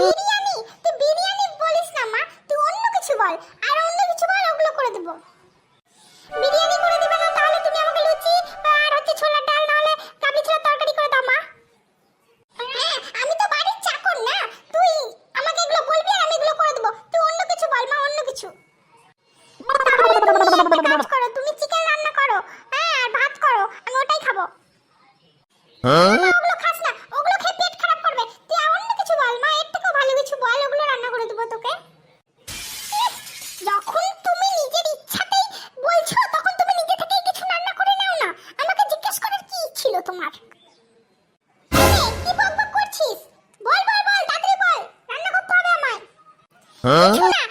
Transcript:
বিরিয়ানি? তুই বিরিয়ানি বলিস না মা। তুই অন্য কিছু বল। আর অন্য কিছু বল ওগুলো করে দেব। বিরিয়ানি করে দিবে না তাহলে তুমি আমাকে লুচি আর হচ্ছে ছোলার ডাল না হলে কাবলি ছোলার তরকারি করে দাও মা। হ্যাঁ আমি তো বাড়ির চাকর না। তুই আমাকে এগুলো বলবি আর আমি এগুলো করে দেব। তুই অন্য কিছু বল মা অন্য কিছু। তুমি করো তুমি চিকেন রান্না করো। হ্যাঁ আর ভাত করো আমি ওটাই খাব। ওগুলো তোমার। নে, কি বকবক করছিস? বল বল বল তাড়াতাড়ি বল। রান্না করতে হবে আমায়। না